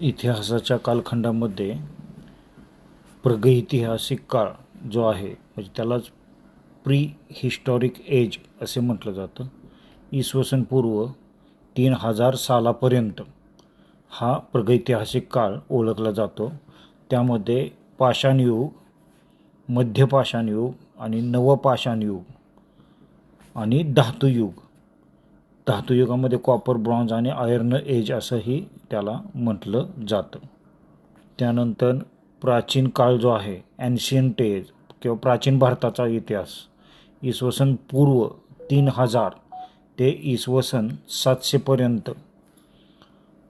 इतिहासाच्या कालखंडामध्ये प्रगैतिहासिक काळ जो आहे म्हणजे त्यालाच प्री हिस्टॉरिक एज असे म्हटलं जातं. इसवी सन पूर्व तीन हजार सालापर्यंत हा प्रगैतिहासिक काळ ओळखला जातो. त्यामध्ये पाषाणयुग मध्यपाषाणयुग मध्य पाषाण युग आणि नवपाषाण युग आणि धातुयुग धातुयुगामध्ये कॉपर ब्रॉन्झ आणि आयर्न एज असंही त्याला म्हटलं जातं. त्यानंतर प्राचीन काळ जो आहे ॲन्शियंट एज किंवा प्राचीन भारताचा इतिहास इसवसन पूर्व तीन हजार ते इसवसन सातशेपर्यंत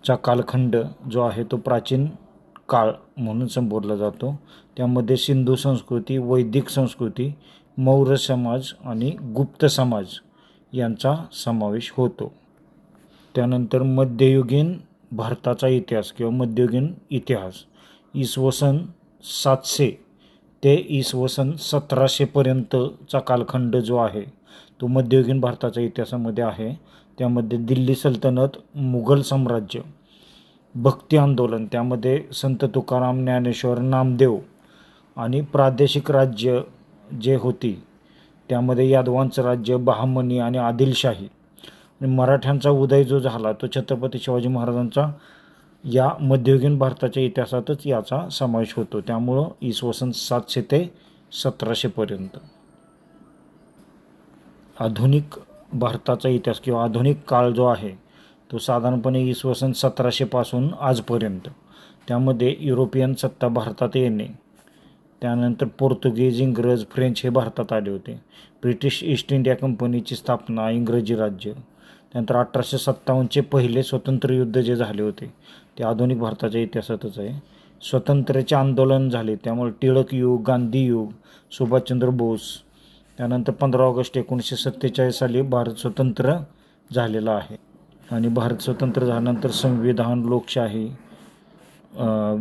चा कालखंड जो आहे तो प्राचीन काळ म्हणून संबोधला जातो. त्यामध्ये सिंधू संस्कृती वैदिक संस्कृती मौर्य समाज आणि गुप्त समाज यांचा समावेश होतो. त्यानंतर मध्ययुगीन भारताचा इतिहास किंवा मध्ययुगीन इतिहास. इसवी सन सातशे ते इसवी सन सतराशेपर्यंतचा कालखंड जो आहे तो मध्ययुगीन भारताच्या इतिहासामध्ये आहे. त्यामध्ये दिल्ली सल्तनत मुघल साम्राज्य भक्ती आंदोलन त्यामध्ये संत तुकाराम ज्ञानेश्वर नामदेव आणि प्रादेशिक राज्य जे होती त्यामध्ये यादवांचं राज्य बहामनी आणि आदिलशाही. आणि मराठ्यांचा उदय जो झाला तो छत्रपती शिवाजी महाराजांचा या मध्ययुगीन भारताच्या इतिहासातच याचा समावेश होतो. त्यामुळं इसवी सन सातशे ते सतराशेपर्यंत आधुनिक भारताचा इतिहास किंवा आधुनिक काळ जो आहे तो साधारणपणे इसवी सन सतराशेपासून आजपर्यंत. त्यामध्ये युरोपियन सत्ता भारतात येणे त्यानंतर पोर्तुगीज इंग्रज फ्रेंच हे भारतात आले होते. ब्रिटिश ईस्ट इंडिया कंपनीची स्थापना इंग्रजी राज्य. त्यानंतर अठराशे सत्तावन्नचे पहिले स्वतंत्र युद्ध जे झाले होते ते आधुनिक भारताच्या इतिहासातच आहे. स्वतंत्र्याचे आंदोलन झाले त्यामुळे टिळक युग गांधी युग सुभाषचंद्र बोस त्यानंतर पंधरा ऑगस्ट एकोणीसशे सत्तेचाळीस साली भारत स्वतंत्र झालेला आहे. आणि भारत स्वतंत्र झाल्यानंतर संविधान लोकशाही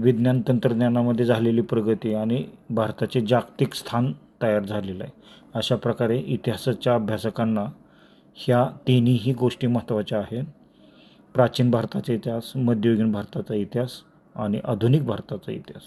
विज्ञान तंत्रज्ञानामध्ये झालेली प्रगती आणि भारताचे जागतिक स्थान तयार झालेलं आहे. अशा प्रकारे इतिहासाच्या अभ्यासकांना ह्या तिन्हीही गोष्टी महत्त्वाच्या आहेत. प्राचीन भारताचा इतिहास मध्ययुगीन भारताचा इतिहास आणि आधुनिक भारताचा इतिहास.